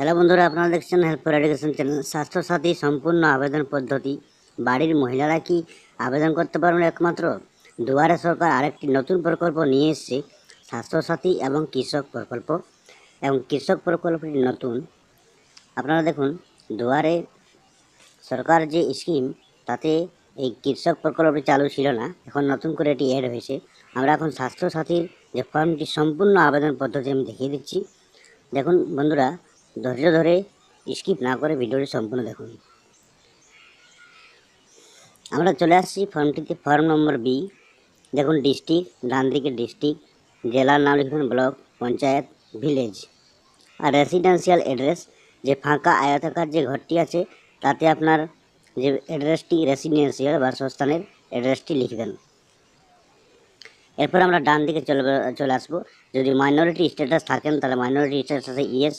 Hello বন্ধুরা, আপনারা দেখছেন help for education channel Swasthya Sathi সম্পূর্ণ আবেদন পদ্ধতি। বাড়ির মহিলারা কি আবেদন করতে পারবেন একমাত্র? দুয়ারে সরকার আরেকটি নতুন প্রকল্প নিয়ে এসেছে, স্বাস্থ্যসাথী এবং কৃষক প্রকল্প। এবং কৃষক প্রকল্পটি নতুন। আপনারা দেখুন, দুয়ারে সরকার যে স্কিম তাতে এই কৃষক প্রকল্পটি চালু ছিল না। এখন নতুন করে এটি অ্যাড হয়েছে। আমরা এখন স্বাস্থ্যসাথীর যে ফর্মটি সম্পূর্ণ আবেদন পদ্ধতি আমি দেখিয়ে দিচ্ছি। দেখুন বন্ধুরা ধৈর্য ধরে স্কিপ না করে ভিডিওটি সম্পূর্ণ দেখুন। আমরা চলে আসছি ফর্মটিতে ফর্ম নম্বর বি দেখুন ডিস্ট্রিক্ট ডান দিকে ডিস্ট্রিক্ট জেলার নাম লিখবেন ব্লক পঞ্চায়েত ভিলেজ আর রেসিডেন্সিয়াল অ্যাড্রেস যে ফাঁকা আয়তাকার যে ঘরটি আছে, তাতে আপনার যে অ্যাড্রেসটি রেসিডেন্সিয়াল বাসস্থানের অ্যাড্রেসটি লিখবেন এরপর আমরা ডান দিকে চলে চলে আসব। যদি মাইনরিটি স্ট্যাটাস থাকেন, তাহলে মাইনরিটি স্ট্যাটাসে ইয়েস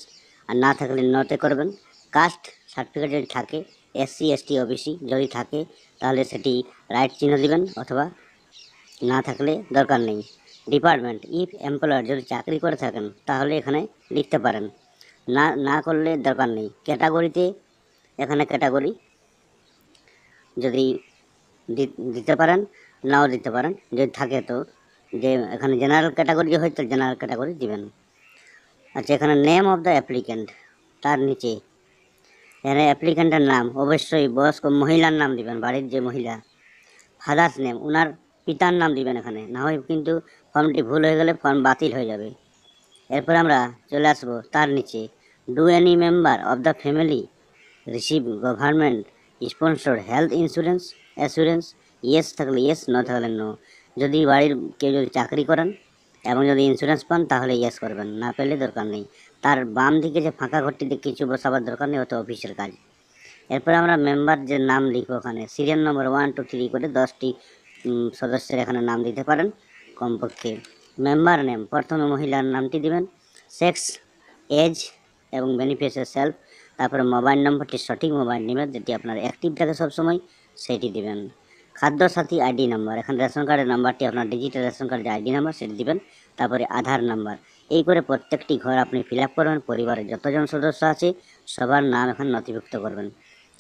আর না থাকলে নতে করবেন। কাস্ট সার্টিফিকেট যদি থাকে এসসি এসটি ওবিসি যদি থাকে, তাহলে সেটি রাইট চিহ্ন দিবেন অথবা না থাকলে দরকার নেই। ডিপার্টমেন্ট ইফ এমপ্লয়ার যদি চাকরি করে থাকেন, তাহলে এখানে লিখতে পারেন। না না করলে দরকার নেই। ক্যাটাগরিতে এখানে ক্যাটাগরি যদি দিতে পারেন, নাও দিতে পারেন। যদি থাকে তো, যে এখানে জেনারেল ক্যাটাগরি হয়, তো জেনারেল ক্যাটাগরি দিবেন। আচ্ছা এখানে নেম অফ দ্য অ্যাপ্লিক্যান্ট তার নিচে। এখানে অ্যাপ্লিক্যান্টের নাম, অবশ্যই বয়স্ক মহিলার নাম দিবেন, বাড়ির যে মহিলা ফাদার্স নেম ওনার পিতার নাম দিবেন এখানে। না হয় কিন্তু ফর্মটি ভুল হয়ে গেলে ফর্ম বাতিল হয়ে যাবে। এরপর আমরা চলে আসব তার নিচে। Do any member of the family receive government sponsor health insurance assurance yes থাকলে ইয়েস ন থাকলে নো যদি বাড়ির কেউ যদি চাকরি করেন এবং যদি ইন্স্যুরেন্স পান, তাহলে ইয়েস করবেন। না পেলে দরকার নেই। তার বাম দিকে যে ফাঁকা ঘরটিতে কিছু বসাবার দরকার নেই হয়তো অফিসের কাজ। এরপর আমরা মেম্বার যে নাম লিখব ওখানে। Serial number one two three করে দশটি সদস্যের এখানে নাম দিতে পারেন কমপক্ষে। মেম্বার নেম প্রথমে মহিলার নামটি দিবেন। সেক্স এজ এবং বেনিফিশিয়ার সেলফ তারপরে মোবাইল নম্বরটি সঠিক মোবাইল নেবেন যেটি আপনার অ্যাক্টিভ থাকে সবসময়, সেটি দিবেন। খাদ্য সাথী আইডি নাম্বার। এখানে রেশন কার্ডের নাম্বারটি আপনার ডিজিটাল রেশন কার্ডের আইডি নাম্বার, সেটি দিবেন। তারপরে আধার নাম্বার। এই করে প্রত্যেকটি ঘর আপনি ফিল আপ করবেন, পরিবারের যতজন সদস্য আছে, সবার নাম এখানে নথিভুক্ত করবেন।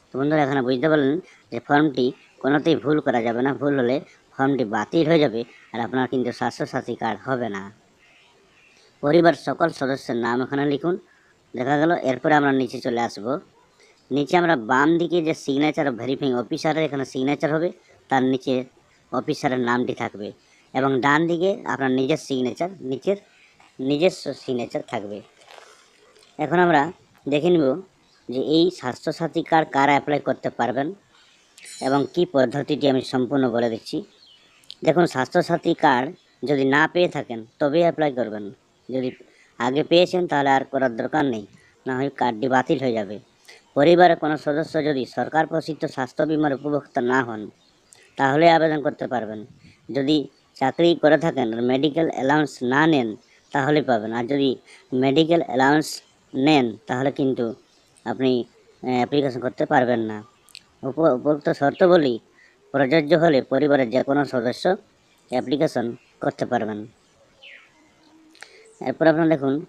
তো বন্ধুরা, এখানে বুঝতে পারলেন যে ফর্মটি কোনোতেই ভুল করা যাবে না। ভুল হলে ফর্মটি বাতিল হয়ে যাবে আর আপনার কিন্তু স্বাস্থ্যসাথী কার্ড হবে না। পরিবার সকল সদস্যের নাম এখানে লিখুন। দেখা গেল, এরপরে আমরা নিচে চলে আসব। নিচে আমরা বাম দিকে যে সিগনেচার ভেরিফাইং অফিসারের এখানে সিগনেচার হবে। তার নিচে অফিসারের নামটি থাকবে এবং ডান দিকে আপনার নিজের সিগনেচার নিচের নিজস্ব সিগনেচার থাকবে। এখন আমরা দেখে নিব যে এই স্বাস্থ্যসাথী কার্ড কারা অ্যাপ্লাই করতে পারবেন এবং কি পদ্ধতিটি আমি সম্পূর্ণ বলে দিচ্ছি। দেখুন, স্বাস্থ্যসাথী কার্ড যদি না পেয়ে থাকেন তবে অ্যাপ্লাই করবেন। যদি আগে পেয়েছেন, তাহলে আর করার দরকার নেই, না হয় কার্ডটি বাতিল হয়ে যাবে। পরিবারের কোনো সদস্য যদি সরকার প্রসিদ্ধ স্বাস্থ্য বিমার উপভোক্তা না হন তাহলে আবেদন করতে পারবেন। যদি চাকরি করে থাকেন আর মেডিকেল অ্যালাউন্স না নেন, তাহলে পাবেন। আর যদি মেডিকেল অ্যালাউন্স নেন, তাহলে কিন্তু আপনি অ্যাপ্লিকেশন করতে পারবেন না। উপ- উপরোক্ত শর্তাবলী প্রযোজ্য হলে পরিবারের যে কোনো সদস্য অ্যাপ্লিকেশন করতে পারবেন। এরপর আপনারা দেখুন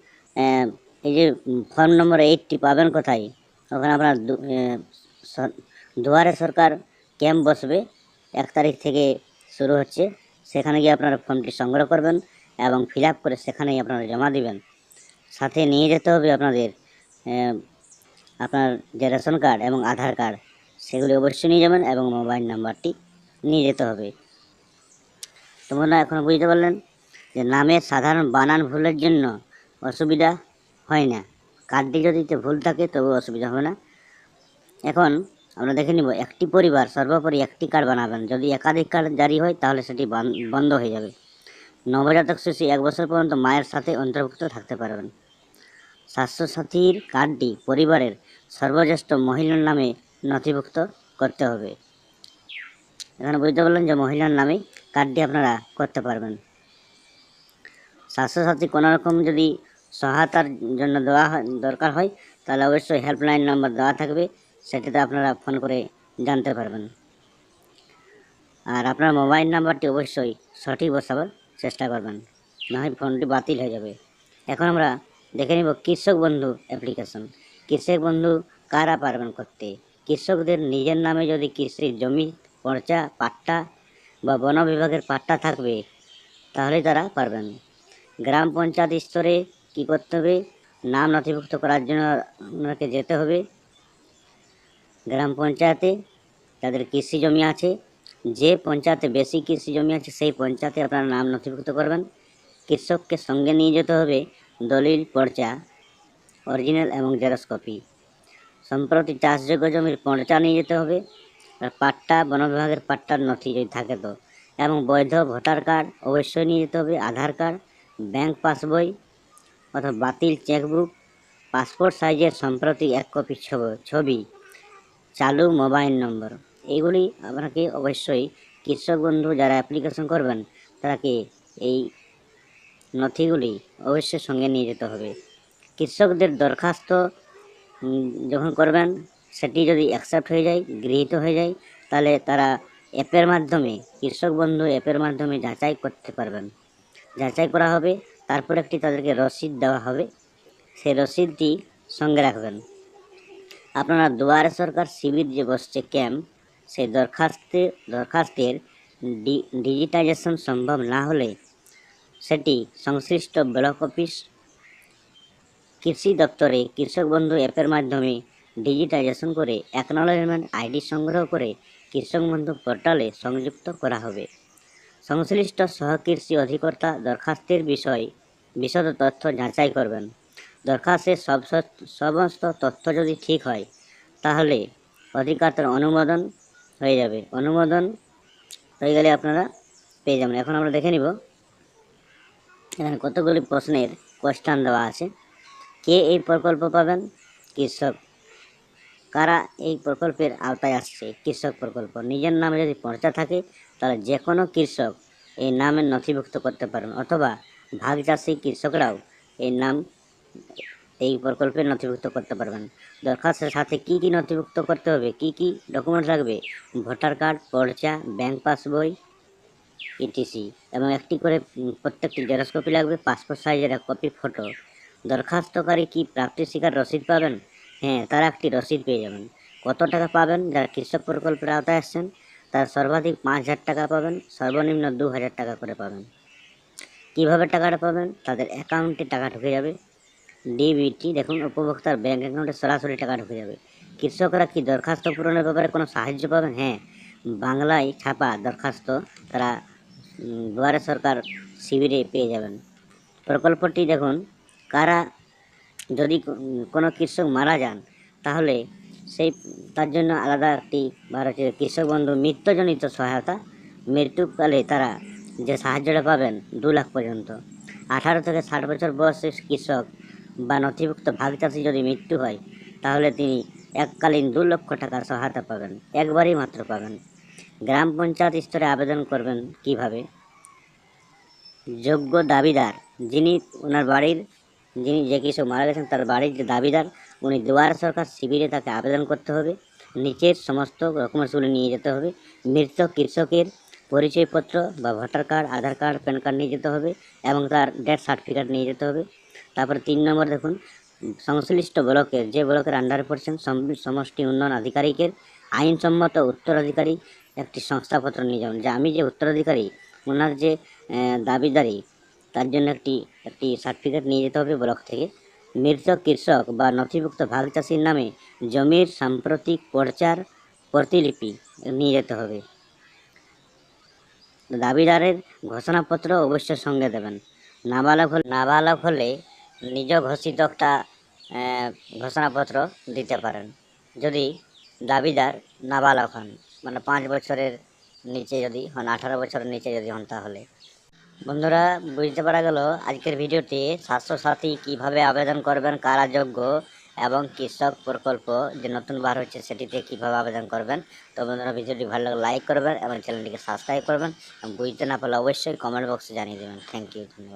এই যে ফর্ম নম্বর এইটটি পাবেন কোথায়? ওখানে আপনার দুয়ারে সরকার ক্যাম্প বসবে। এক তারিখ থেকে শুরু হচ্ছে। সেখানে গিয়ে আপনারা ফর্মটি সংগ্রহ করবেন এবং ফিল করে সেখানেই আপনারা জমা দিবেন। সাথে নিয়ে যেতে হবে আপনাদের আপনার যে রেশন কার্ড এবং আধার কার্ড, সেগুলি অবশ্যই নিয়ে যাবেন এবং মোবাইল নাম্বারটি নিয়ে যেতে হবে। তোমরা এখন বুঝতে পারলেন যে নামের সাধারণ বানান ভুলের জন্য অসুবিধা হয় না। কার্ডটি যদি ভুল থাকে তবে অসুবিধা হবে না। এখন আমরা দেখে নিব, একটি পরিবার সর্বোপরি একটি কার্ড বানাবেন। যদি একাধিক কার্ড জারি হয়, তাহলে সেটি বান- বন্ধ হয়ে যাবে। নবজাতক শিশু এক বছর পর্যন্ত মায়ের সাথে অন্তর্ভুক্ত থাকতে পারবেন। স্বাস্থ্যসাথীর কার্ডটি পরিবারের সর্বজ্যেষ্ঠ মহিলার নামে নথিভুক্ত করতে হবে। এখানে বুঝতে পারলেন যে মহিলার নামে কার্ডটি আপনারা করতে পারবেন। স্বাস্থ্যসাথী কোনো রকম যদি সহায়তার জন্য দেওয়া দরকার হয়, তাহলে অবশ্যই হেল্পলাইন নম্বর দেওয়া থাকবে। সেটাতে আপনারা ফোন করে জানতে পারবেন। আর আপনার মোবাইল নাম্বারটি অবশ্যই সঠিক বসাবার চেষ্টা করবেন, না হয় ফোনটি বাতিল হয়ে যাবে। এখন আমরা দেখে নিব কৃষক বন্ধু অ্যাপ্লিকেশন। কৃষক বন্ধু কারা পারবেন করতে? কৃষকদের নিজের নামে যদি কৃষির জমি, পর্চা, পাট্টা বা বন বিভাগের পাট্টা থাকবে, তাহলে তারা পারবেন। গ্রাম পঞ্চায়েত স্তরে কী করতে হবে? নাম নথিভুক্ত করার জন্য আপনাকে যেতে হবে। গ্রাম পঞ্চায়েতে যাদের কৃষি জমি আছে। যে পঞ্চায়েতে বেশি কৃষি জমি আছে, সেই পঞ্চায়েতে আপনারা নাম নথিভুক্ত করবেন। কৃষককে সঙ্গে নিয়ে যেতে হবে দলিল, পর্চা, অরিজিনাল এবং জেরক্স কপি। সম্প্রতি চাষযোগ্য জমির পর্চা নিয়ে যেতে হবে। আর পাট্টা, বন বিভাগের পাট্টার নথি যদি থাকে তো। এবং বৈধ ভোটার কার্ড অবশ্যই নিয়ে যেতে হবে। আধার কার্ড, ব্যাংক পাসবই অথবা বাতিল চেকবুক, পাসপোর্ট সাইজের সম্প্রতি এক কপি ছবি। চালু মোবাইল নম্বর। এইগুলি আপনাকে অবশ্যই কৃষক বন্ধু যারা অ্যাপ্লিকেশন করবেন তাকে এই নথিগুলি অবশ্যই সঙ্গে নিয়ে যেতে হবে। কৃষকদের দরখাস্ত যখন করবেন, সেটি যদি অ্যাকসেপ্ট হয়ে যায়, গৃহীত হয়ে যায়, তাহলে তারা অ্যাপের মাধ্যমে, কৃষক বন্ধু অ্যাপের মাধ্যমে যাচাই করতে পারবেন। যাচাই করা হবে, তারপর একটি তাদেরকে রসিদ দেওয়া হবে। সেই রসিদটি সঙ্গে রাখবেন। আপনারা দুয়ারে সরকার শিবির যে বসছে ক্যাম্প, সেই দরখাস্তে, দরখাস্তের ডিজিটাইজেশন সম্ভব না হলে সেটি সংশ্লিষ্ট ব্লক অফিস, কৃষি দপ্তরে কৃষক বন্ধু অ্যাপের মাধ্যমে ডিজিটাইজেশন করে অ্যাকনোলেজমেন্ট আইডি সংগ্রহ করে কৃষক বন্ধু পোর্টালে সংযুক্ত করা হবে। সংশ্লিষ্ট সহকৃষি অধিকর্তা দরখাস্তের বিষয়, বিশদ তথ্য যাচাই করবেন। দরখাস্তের সব সমস্ত তথ্য যদি ঠিক হয়, তাহলে অধিকর্তার অনুমোদন হয়ে যাবে। অনুমোদন হয়ে গেলে আপনারা পেয়ে যাবেন। এখন আমরা দেখে নিব। এখানে কতগুলি প্রশ্নের কোয়েশ্চান দেওয়া আছে। কে এই প্রকল্প পাবেন? কৃষক। কারা এই প্রকল্পের আওতায় আসছে? কৃষক প্রকল্প। নিজের নামে যদি পর্চা থাকে, তাহলে যে কোনো কৃষক এই নামে নথিভুক্ত করতে পারেন অথবা ভাগ চাষি কৃষকরাও এই নাম এই প্রকল্পে নথিভুক্ত করতে পারবেন। দরখাস্তের সাথে কি কি নথিভুক্ত করতে হবে, কি কি ডকুমেন্ট লাগবে? ভোটার কার্ড, পর্চা, ব্যাংক পাসবই ইটিসি এবং একটি করে প্রত্যেকটি জেরক্স কপি লাগবে পাসপোর্ট সাইজের এক কপি ফটো দরখাস্তকারী কি প্রাপ্তি শিকার রসিদ পাবেন? হ্যাঁ তারা একটি রসিদ পেয়ে যাবেন। কত টাকা পাবেন? যারা কৃষক প্রকল্পের আওতায় আসছেন, তার সর্বাধিক পাঁচ হাজার টাকা পাবেন, সর্বনিম্ন দু হাজার টাকা করে পাবেন। কীভাবে টাকাটা পাবেন? তাদের অ্যাকাউন্টে টাকা ঢুকে যাবে। ডিবিটি দেখুন, উপভোক্তার ব্যাঙ্ক অ্যাকাউন্টে সরাসরি টাকা ঢুকে যাবে। কৃষকরা কি দরখাস্ত পূরণের ব্যাপারে কোনো সাহায্য পাবেন? হ্যাঁ বাংলায় ছাপা দরখাস্ত তারা দুয়ারে সরকার শিবিরে পেয়ে যাবেন। প্রকল্পটি দেখুন, কারা যদি কোনো কৃষক মারা যান, তাহলে সেই, তার জন্য আলাদা একটি ভারতীয় কৃষক বন্ধু মৃত্যুজনিত সহায়তা, মৃত্যুকালে তারা যে সাহায্যটা পাবেন দু লাখ পর্যন্ত। আঠারো থেকে ষাট বছর বয়সের কৃষক বা নথিভুক্ত ভাগ চাষি যদি মৃত্যু হয়, তাহলে তিনি এককালীন দু লক্ষ টাকার সহায়তা পাবেন, একবারই মাত্র পাবেন। গ্রাম পঞ্চায়েত স্তরে আবেদন করবেন কীভাবে? যোগ্য দাবিদার, যিনি ওনার বাড়ির, যিনি যে কিছু মারা গেছেন তার বাড়ির যে দাবিদার, উনি দুয়ারে সরকার শিবিরে তাকে আবেদন করতে হবে। নিচের সমস্ত ডকুমেন্টসগুলি নিয়ে যেতে হবে। মৃত কৃষকের পরিচয়পত্র বা voter card, Aadhaar card, PAN card নিয়ে যেতে হবে এবং তার ডেথ সার্টিফিকেট নিয়ে যেতে হবে। তারপর তিন নম্বর দেখুন, সংশ্লিষ্ট ব্লকের যে ব্লকের আন্ডারে পড়ছেন সমষ্টি উন্নয়ন আধিকারিকের আইনসম্মত উত্তরাধিকারী একটি সংস্থাপত্র নিয়ে যাবেন। যে আমি যে উত্তরাধিকারী, ওনার যে দাবিদারি, তার জন্য একটি একটি সার্টিফিকেট নিয়ে যেতে হবে ব্লক থেকে। মৃত কৃষক বা নথিভুক্ত ভাগ চাষির নামে জমির সাম্প্রতিক পর্চার প্রতিলিপি নিয়ে যেতে হবে। দাবিদারের ঘোষণাপত্র অবশ্যই সঙ্গে দেবেন। নাবালক হলে নাবালক হলে নিজ ঘোষিত একটা ঘোষণাপত্র দিতে পারেন। যদি দাবিদার নাবালক হন মানে পাঁচ বছরের নিচে যদি হন, আঠারো বছরের নিচে যদি হন তাহলে। বন্ধুরা, বুঝতে পারা গেল আজকের ভিডিওতে স্বাস্থ্য সাথী কীভাবে আবেদন করবেন, কারা যোগ্য, এবং কৃষক প্রকল্প যে নতুন বার হচ্ছে সেটিতে কীভাবে আবেদন করবেন। তো বন্ধুরা, ভিডিওটি ভালো লাগলে লাইক করবেন এবং চ্যানেলটিকে সাবস্ক্রাইব করবেন। এবং বুঝতে না পারলে অবশ্যই কমেন্ট বক্সে জানিয়ে দেবেন। থ্যাংক ইউ ধন্যবাদ।